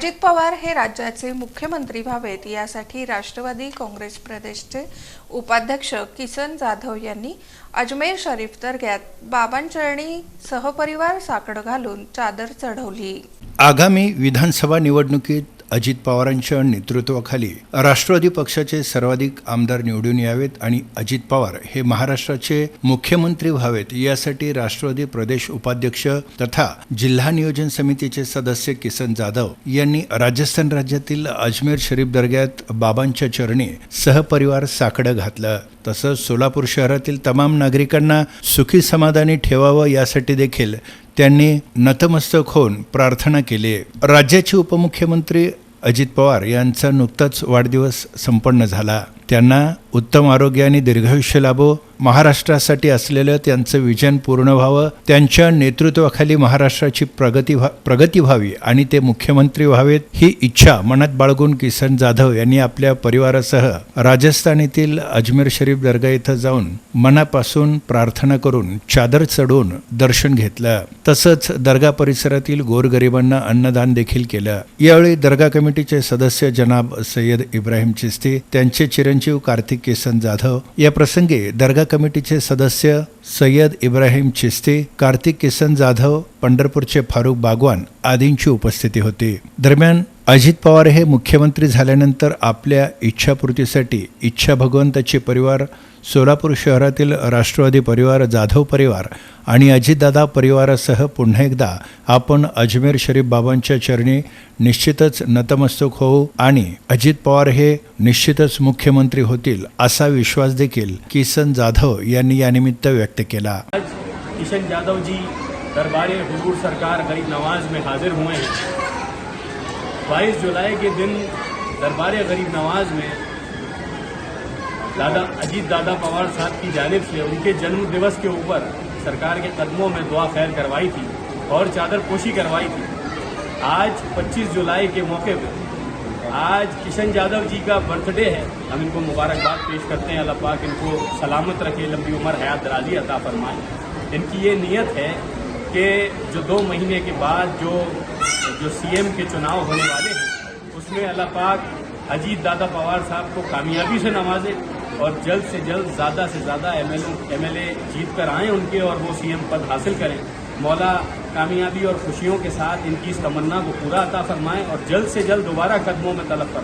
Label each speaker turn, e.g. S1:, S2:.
S1: अजित पवार हे राज्याचे मुख्यमंत्री व्हावेत यासाठी राष्ट्रवादी काँग्रेस प्रदेशचे उपाध्यक्ष किसन जाधव यांनी अजमेर शरीफ दर्ग्यात बाबांचरणी सहपरिवार साकडं घालून चादर चढवली.
S2: आगामी विधानसभा निवडणुकीत अजित पवारांच्या नेतृत्वाखाली राष्ट्रवादी पक्षाचे सर्वाधिक आमदार निवडून यावेत आणि अजित पवार हे महाराष्ट्राचे मुख्यमंत्री व्हावेत यासाठी राष्ट्रवादी प्रदेश उपाध्यक्ष तथा जिल्हा नियोजन समितीचे सदस्य किसन जाधव यांनी राजस्थान राज्यातील अजमेर शरीफ दर्ग्यात बाबांच्या चरणी सहपरिवार साकडं घातलं. तसंच सोलापूर शहरातील तमाम नागरिकांना सुखी समाधानी ठेवावं यासाठी देखील त्यांनी नतमस्तक होऊन प्रार्थना केली. राज्याचे उपमुख्यमंत्री अजित पवार यांचा नुकताच वाढदिवस संपन्न झाला. त्यांना उत्तम आरोग्य आणि दीर्घायुष्य लाभो. महाराष्ट्रासाठी असलेलं त्यांचं विजन पूर्ण व्हावं. त्यांच्या नेतृत्वाखाली महाराष्ट्राची प्रगती व्हा प्रगती व्हावी आणि ते मुख्यमंत्री व्हावेत ही इच्छा मनात बाळगून किसन जाधव यांनी आपल्या परिवारासह राजस्थान येथील अजमेर शरीफ दर्गा इथं जाऊन मनापासून प्रार्थना करून चादर चढवून दर्शन घेतलं. तसंच दर्गा परिसरातील गोरगरिबांना अन्नदान देखील केलं. यावेळी दर्गा कमिटीचे सदस्य जनाब सय्यद इब्राहिम चिस्ती त्यांचे चिरंजीव कार्तिक किसन जाधव. या प्रसंगी दर्गा कमिटीचे सदस्य सय्यद इब्राहिम चिस्ती कार्तिक किसन जाधव पंढरपूरचे फारुख बागवान आदींची उपस्थिती होती. दरम्यान अजित पवार हे मुख्यमंत्री झाल्यानंतर आपल्या इच्छापूर्तीसाठी इच्छा भगवंताचे परिवार सोलापूर शहरातील राष्ट्रवादी परिवार जाधव परिवार आणि अजितदादा परिवारासह पुन्हा एकदा आपण अजमेर शरीफ बाबांच्या चरणी निश्चितच नतमस्तक होऊ आणि अजित पवार हे निश्चितच मुख्यमंत्री होतील असा विश्वास देखील किसन जाधव यांनी यानिमित्त व्यक्त केला.
S3: किशन जाधव जी दरबार हुजूर सरकार गरीब नवाज में हाजिर हुए हैं। 22 जुलाई के दिन दरबार गरीब नवाज़ में दादा अजीत दादा पवार साहब की जानिब से उनके जन्म दिवस के ऊपर सरकार के कदमों में दुआ खैर करवाई थी और चादर पोशी करवाई थी। आज 25 जुलाई के मौके पर आज किशन यादव जी का बर्थडे है। हम इनको मुबारकबाद पेश करते हैं। अल्लाह पाक इनको सलामत रखे। लंबी उम्र, हयात दराजी अता फरमाए। इनकी ये नीयत है कि जो दो महीने के बाद जो जो सीएम के चुनाव होने वाले हैं, उसमें अल्लाह पाक अजीत दादा पवार साहब को कामयाबी से नवाजे और जल्द से जल्द ज़्यादा से ज़्यादा एम एल जीत कर आएँ उनके और वो सीएम पद हासिल करें। मौला कामयाबी और खुशियों के साथ इनकी इस तमन्ना को पूरा अता फरमाएँ और जल्द से जल्द दोबारा कदमों में तलब फरमाएँ।